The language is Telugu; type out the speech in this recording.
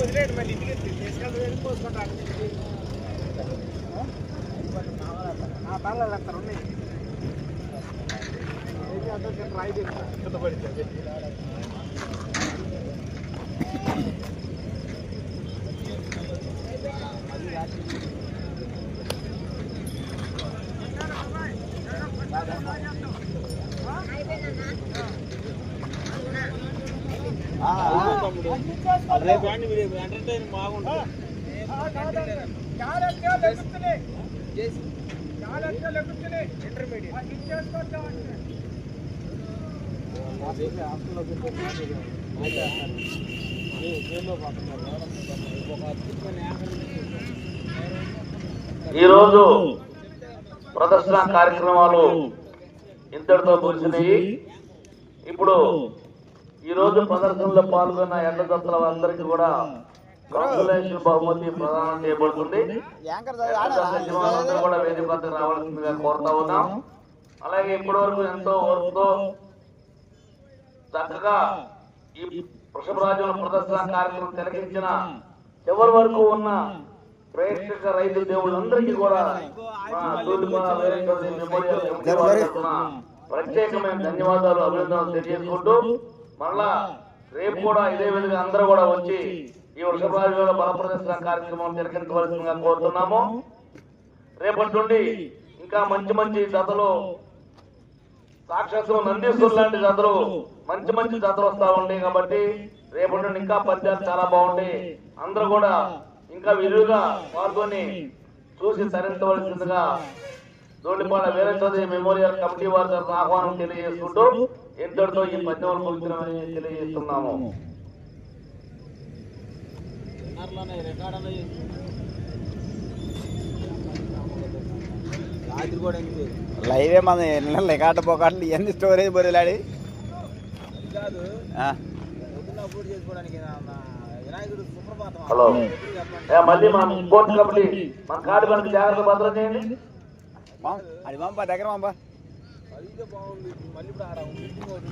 వదిలేదు మళ్ళీ ఇంటికి తీసుకెళ్ళి వెళ్ళిపోసుకుంటాను నా తల్లి అంతా ఉన్నాయి. ట్రై చేస్తాను కింద పడితే Ah, రేపు ఎంటర్టైన్ బాగుంటుంది. ఈరోజు ప్రదర్శన కార్యక్రమాలు ఇంతటితో ముగిసినాయి. ఇప్పుడు ఈ రోజు ప్రదర్శనలో పాల్గొన్న ఎండ దత్తల అందరికీ కూడా కాంగ్రెషన్ బహుమతి ప్రదానం చేయబడుతుంది. సచివాలందరూ కూడా వేదిక వద్దకు రావాల్సిందిగా కోరుతా ఉన్నాం. అలాగే ఇప్పటి వరకు ఎంతో ఓర్పుతో చక్కగా ఈ వృషభరాజుల ప్రదర్శన కార్యక్రమం తిలకించిన చివరి వరకు ఉన్న ప్రేక్షక రైతు దేవుళ్ళందరికీ కూడా ప్రత్యేకమైన ధన్యవాదాలు అభినందనలు తెలియజేసుకుంటూ మళ్ళా రేపు కూడా ఇదే విధంగా అందరూ కూడా వచ్చి ఈ వృషభరాజుల బల ప్రదర్శన కార్యక్రమం తిలకించవలసిందిగా కోరుతున్నాము. రేపటి నుండి ఇంకా మంచి మంచి జతలు సాక్షాత్తు నందీశ్వర్ లాంటి జతలు మంచి మంచి జతలు వస్తా ఉంటాయి కాబట్టి రేపటి నుండి ఇంకా పద్యాలు చాలా బాగుంటాయి. అందరూ కూడా ఇంకా విరివిగా పాల్గొని చూసి తరించవలసిందిగా దోడిపాడ వీరచౌదరి మెమోరియల్ కమిటీ వారి తరఫున ఆహ్వానం తెలియజేసుకుంటూ ఇంతటితో ఈ పద్యములు ముగిస్తున్నామని తెలియజేస్తున్నాము. లైవే మన లెకాట పోకాటలు ఇవన్నీ స్టోరేజ్ బొరేలాడి. హలో. మళ్ళీ మన స్పోర్ట్స్ కమిటీ మన కార్డు మనకి జాగ్రత్త భద్రత చేయండి. అది పంప దగ్గర పంప అదిగే బాగుంది. మళ్ళీ ఇప్పుడు ఆడ మీటింగ్ ఒకటి